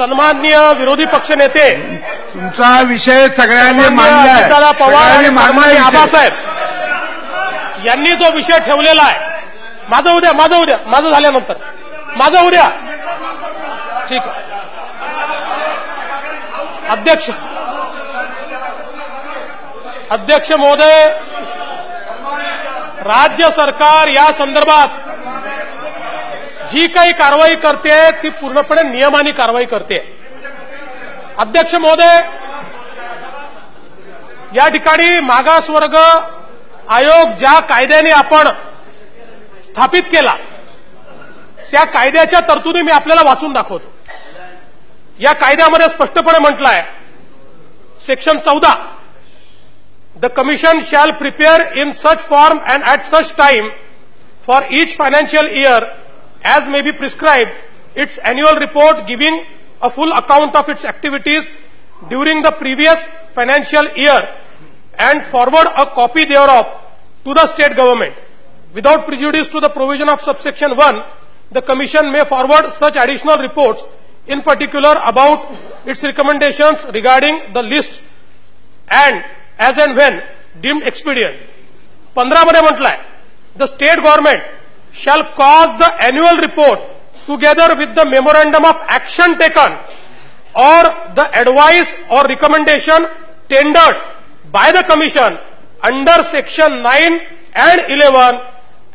सन्माननीय विरोधी पक्षनेते तुमचा विषय सगळ्यांनी अजितदादा पवार आणि. आबासाहेब. यांनी जो विषय ठेवलेला आहे माझं उद्या माझं उद्या माझं झाल्यानंतर माझं उद्या. ठीक आहे. अध्यक्ष. अध्यक्ष महोदय राज्य सरकार या संदर्भात जी काही कारवाई करते ती पूर्णपणे नियमाने कारवाई करते. अध्यक्ष महोदय या ठिकाणी मागासवर्ग आयोग ज्या कायद्याने आपण स्थापित केला त्या कायद्याच्या तरतुदी मी आपल्याला वाचून दाखवतो. या कायद्यामध्ये स्पष्टपणे म्हटलं आहे सेक्शन चौदा the commission shall prepare in such form and at such time for each financial year as may be prescribed its annual report giving a full account of its activities during the previous financial year and forward a copy thereof to the state government. Without prejudice to the provision of subsection 1, the commission may forward such additional reports in particular about its recommendations regarding the list and as and when deemed expedient. पंधरा मध्ये म्हटलंय the state government shall cause the annual report together with the memorandum of action taken or the advice or recommendation tendered by the commission under section 9 and 11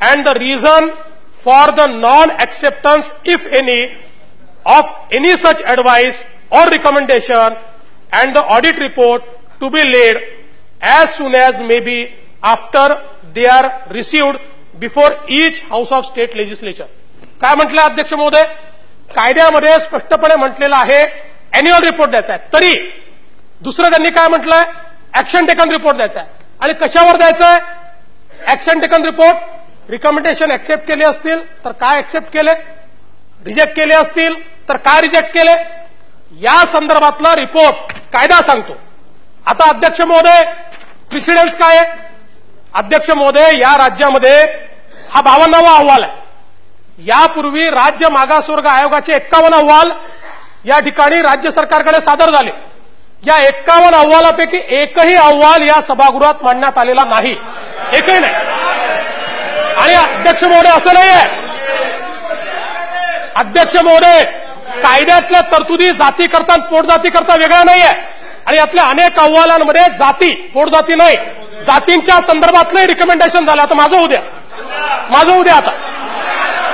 and the reason for the non-acceptance if any of any such advice or recommendation and the audit report to be laid as soon as may be after they are received before each house of state legislature. काय म्हटलं अध्यक्ष महोदय? कायद्यामध्ये स्पष्टपणे म्हटलेलं आहे annual report द्यायचा आहे. तरी दुसरं त्यांनी काय म्हटलंय? ऍक्शन टेकन रिपोर्ट द्यायचा आहे. आणि कशावर द्यायचं आहे? Action taken report recommendation accept केले असतील तर काय ऍक्सेप्ट केले? रिजेक्ट केले असतील तर काय रिजेक्ट केले? या संदर्भातला रिपोर्ट कायदा सांगतो. आता अध्यक्ष महोदय प्रिसिडेन्स काय आहे? अध्यक्ष महोदय या राज्यामध्ये हा बावन्नावा अहवाल आहे. यापूर्वी राज्य मागासवर्ग आयोगाचे एक्कावन्न अहवाल या ठिकाणी राज्य सरकारकडे सादर झाले. या एक्कावन्न अहवालापैकी एकही अहवाल या सभागृहात मांडण्यात आलेला नाही. एकही नाही. आणि अध्यक्ष महोदय असं नाही आहे अध्यक्ष महोदय कायद्यातल्या तरतुदी जाती करता पोटजाती करता वेगळ्या नाही आहे आणि यातल्या अनेक अहवालांमध्ये जाती पोटजाती नाही. जातींच्या संदर्भातलंही रिकमेंडेशन झालं. आता माझं उद्या माझं उद्या आता.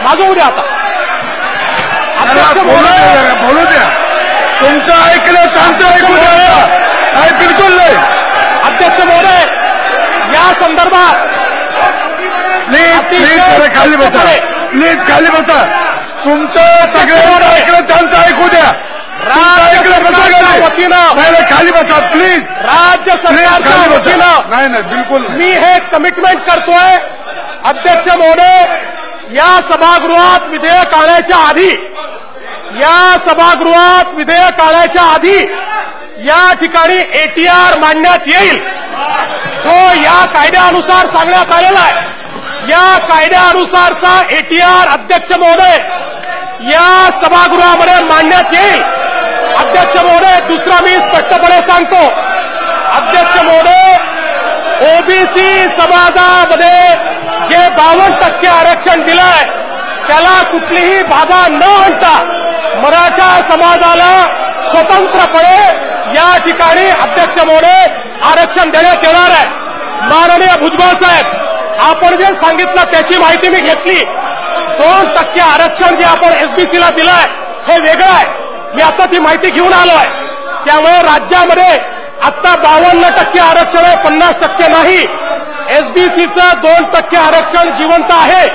माझं उद्या आता. बोलू द्या तुमचं ऐकलं त्यांचं ऐकू द्या नाही बिलकुल नाही. अध्यक्ष महोदय या संदर्भात प्लीज प्लीज जरा खाली बसा. प्लीज खाली बसा. तुमचं सगळ्यांचं ऐकलं त्यांचं ऐकू द्या. वतीनं खाली बसा प्लीज. राज्य सरकारच्या वतीनं नाही नाही बिलकुल. मी हे कमिटमेंट करतोय. अध्यक्ष महोदय या सभागृहात विधेयक आणायच्या आधी या सभागृहात विधेयक आणायच्या आधी या ठिकाणी एटीआर मांडण्यात येईल. जो या कायद्यानुसार सांगण्यात आलेला आहे. या कायद्यानुसारचा एटीआर अध्यक्ष महोदय या सभागृहामध्ये मांडण्यात येईल. अध्यक्ष महोदय दुसरा मी स्पष्टपणे सांगतो. अध्यक्ष महोदय ओबीसी समाजामध्ये जे बावन्न टक्के आरक्षण दिलंय त्याला कुठलीही बाधा न आणता मराठा समाजाला स्वतंत्रपणे या ठिकाणी अध्यक्ष मोडे आरक्षण देण्यात येणार आहे. माननीय भुजबळ साहेब आपण जे सांगितलं त्याची माहिती मी घेतली. दोन टक्के आरक्षण जे आपण एसबीसीला दिलंय हे वेगळं आहे. मी आता ती माहिती घेऊन आलो आहे. त्यामुळे राज्यामध्ये आता बावन्न टक्के आरक्षण आहे पन्नास टक्के नाही. एसबीसीचं दोन टक्के आरक्षण जिवंत आहे.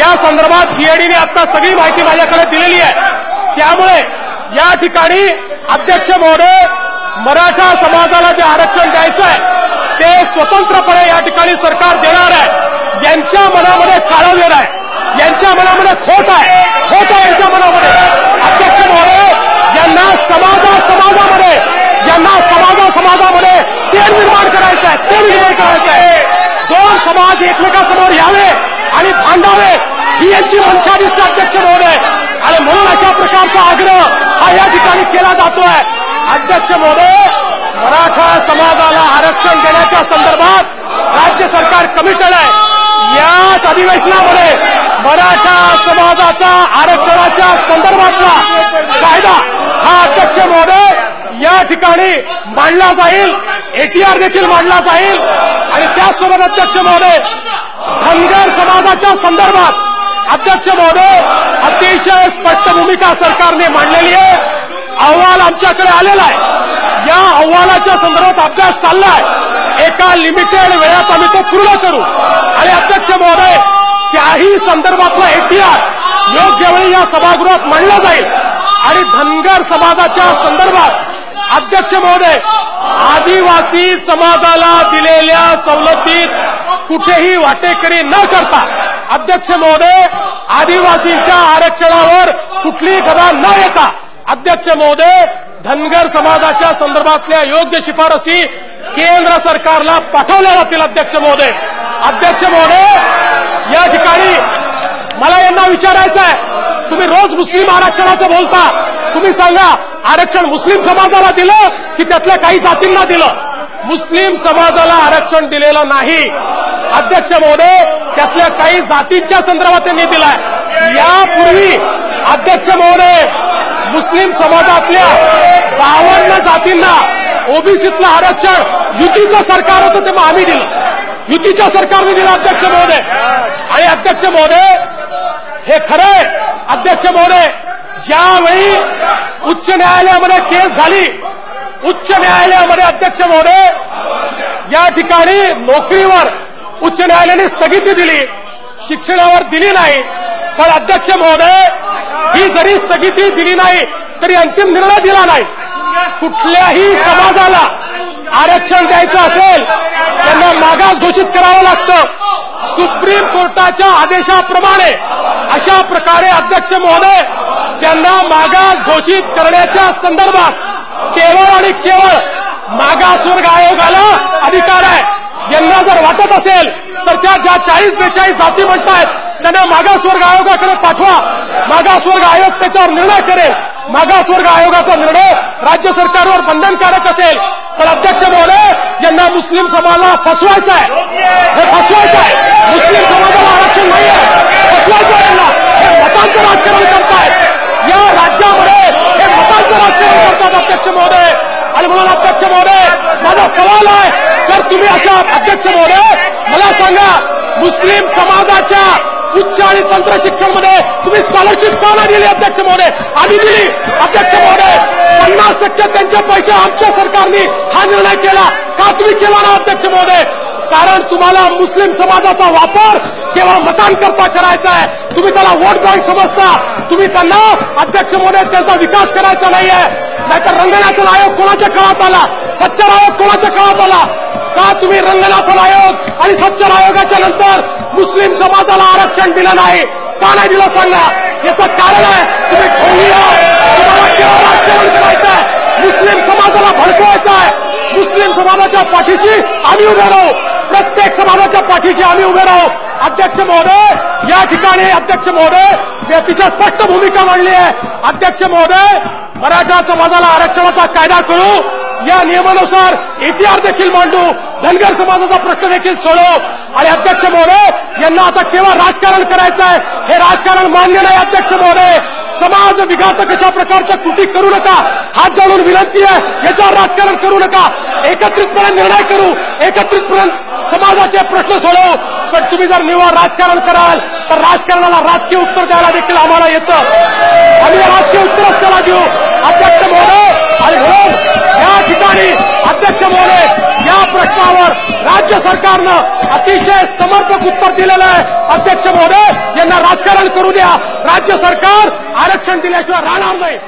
या संदर्भात जीएडीने आता सगळी माहिती माझ्याकडे दिलेली आहे. त्यामुळे या ठिकाणी अध्यक्ष महोदय मराठा समाजाला जे आरक्षण द्यायचं आहे ते स्वतंत्रपणे या ठिकाणी सरकार देणार आहे. यांच्या मनामध्ये काळवेर आहे. यांच्या मनामध्ये खोट आहे. खोट आहे यांच्या मनामध्ये अध्यक्ष महोदय यांना समाजा समाजामध्ये यांना समाजा समाजामध्ये तेल निर्माण करायचं आहे तेल निर्माण करायचं आहे दोन समाज एकमेकांसमोर यावे आणि भांडावे ही यांची मंशा दिसते अध्यक्ष महोदय आणि म्हणून अशा प्रकारचा आग्रह हा या ठिकाणी केला जातोय अध्यक्ष महोदय मराठा समाजाला आरक्षण देण्याच्या संदर्भात राज्य सरकार कमिटेड आहे. याच अधिवेशनामध्ये मराठा समाजाचा आरक्षणाच्या संदर्भातला कायदा हा अध्यक्ष महोदय या ठिकाणी मांडला जाईल. एटीआर देखील मांडला जाईल. आणि त्याचसोबत अध्यक्ष महोदय धनगर समाजाच्या संदर्भात अध्यक्ष महोदय अतिशय स्पष्ट भूमिका सरकारने मांडलेली आहे. अहवाल आमच्याकडे आलेला आहे. या अहवालाच्या संदर्भात अभ्यास चाललाय. एका लिमिटेड वेळात आम्ही तो पूर्ण करू. आणि अध्यक्ष महोदय त्याही संदर्भातला एटीआर योग्य वेळी या सभागृहात मांडला जाईल. आणि धनगर समाजाच्या संदर्भात अध्यक्ष महोदय आदिवासी समाजाला दिलेल्या सवलतीत कुठेही वाटेकरी न करता अध्यक्ष महोदय आदिवासींच्या आरक्षणावर कुठलीही गदा न येता अध्यक्ष महोदय धनगर समाजाच्या संदर्भातल्या योग्य शिफारसी केंद्र सरकारला पाठवल्या जातील अध्यक्ष महोदय. अध्यक्ष महोदय या ठिकाणी मला यांना विचारायचं आहे तुम्ही रोज मुस्लिम आरक्षणाचं बोलता. तुम्ही सांगा आरक्षण मुस्लिम समाजाला दिलं की त्यातल्या काही जातींना दिलं? मुस्लिम समाजाला आरक्षण दिलेलं नाही. अध्यक्ष महोदय त्यातल्या काही जातींच्या संदर्भात त्यांनी दिलाय. यापूर्वी अध्यक्ष महोदय मुस्लिम समाजातल्या बावन्न जातींना ओबीसीतलं आरक्षण युतीचं सरकार होतं तेव्हा आम्ही दिलं. युतीच्या सरकारने दिलं अध्यक्ष महोदय. आणि अध्यक्ष महोदय हे खरंय अध्यक्ष महोदय ज्यावेळी उच्च न्यायालयामध्ये केस झाली उच्च न्यायालयामध्ये अध्यक्ष महोदय या ठिकाणी नोकरीवर उच्च न्यायालयाने स्थगिती दिली शिक्षणावर दिली नाही तर अध्यक्ष महोदय ही जरी स्थगिती दिली नाही तरी अंतिम निर्णय दिला नाही. कुठल्याही समाजाला आरक्षण द्यायचं असेल त्यांना मागास घोषित करावं लागतं. सुप्रीम कोर्टाच्या आदेशाप्रमाणे अशा प्रकारे अध्यक्ष महोदय त्यांना मागास घोषित करण्याच्या संदर्भात केवळ आणि केवळ मागासवर्ग आयोगाला अधिकार आहे. यांना जर वाटत असेल तर त्या ज्या चाळीस बेचाळीस जाती म्हणतायत त्यांना मागासवर्ग आयोगाकडे पाठवा. मागासवर्ग आयोग त्याच्यावर निर्णय करेल. मागासवर्ग आयोगाचा निर्णय राज्य सरकारवर बंधनकारक असेल. तर अध्यक्ष महोदय यांना मुस्लिम समाजाला फसवायचं आहे. हे फसवायचं आहे. मुस्लिम समाजाला आरक्षण नाही आहे फसवायचं आहे यांना. हे मतांचं राजकारण करतायत. या राज्यामध्ये हे मतांचं राजकारण करतात अध्यक्ष महोदय. आणि म्हणून अध्यक्ष महोदय माझा सवाल आहे जर तुम्ही अशा अध्यक्ष महोदय मला सांगा मुस्लिम समाजाच्या उच्च आणि तंत्र शिक्षणमध्ये तुम्ही स्कॉलरशिप का नाही दिली अध्यक्ष महोदय? आम्ही दिली अध्यक्ष महोदय. पन्नास टक्के त्यांचे पैसे आमच्या सरकारने हा निर्णय केला. का तुम्ही केला ना अध्यक्ष महोदय? कारण तुम्हाला मुस्लिम समाजाचा वापर केवळ मतांकरता करायचा आहे. तुम्ही त्याला वोट बँक समजता. तुम्ही त्यांना अध्यक्ष महोदय त्यांचा विकास करायचा नाहीये. नाहीतर रंगनाथन आयोग कोणाच्या काळात आला? सच्चर आयोग कोणाच्या काळात आला? का तुम्ही रंगनाथन आयोग आणि सच्चर आयोगाच्या नंतर मुस्लिम समाजाला आरक्षण दिलं नाही? का नाही दिलं सांगा? याचं कारण आहे तुम्ही ढोंगी तुम्हाला केवळ राजकारण करायचं आहे. मुस्लिम समाजाला भडकवायचं आहे. मुस्लिम समाजाच्या पाठीशी आम्ही उभे राहू. प्रत्येक समाजाच्या पाठीशी आम्ही उभे राहू. अध्यक्ष महोदय या ठिकाणी अध्यक्ष महोदय मी अतिशय स्पष्ट भूमिका मांडली आहे. अध्यक्ष महोदय मराठा समाजाला आरक्षणाचा कायदा करू. या नियमानुसार एटीआर देखील मांडू. धनगर समाजाचा प्रश्न देखील सोडवू. आणि अध्यक्ष महोदय यांना आता केव्हा राजकारण करायचं आहे. हे राजकारण मान्य नाही अध्यक्ष महोदय. समाज विघातक अशा प्रकारच्या कृती करू नका. हात जाळून विनंती आहे याच्यावर राजकारण करू नका. एकत्रितपणे निर्णय करू एकत्रितपणे समाजाचे प्रश्न सोडवू. पण तुम्ही जर निव्वळ राजकारण कराल तर राजकारणाला राजकीय उत्तर द्यायला देखील आम्हाला येतं. आम्ही राजकीय उत्तरच त्याला देऊ. अध्यक्ष महोदय आणि म्हणून या ठिकाणी अध्यक्ष महोदय या प्रश्नावर राज्य सरकारनं अतिशय समर्पक उत्तर दिलेलं आहे. अध्यक्ष महोदय यांना राजकारण करू द्या. राज्य सरकार आरक्षण दिल्याशिवाय राहणार नाही.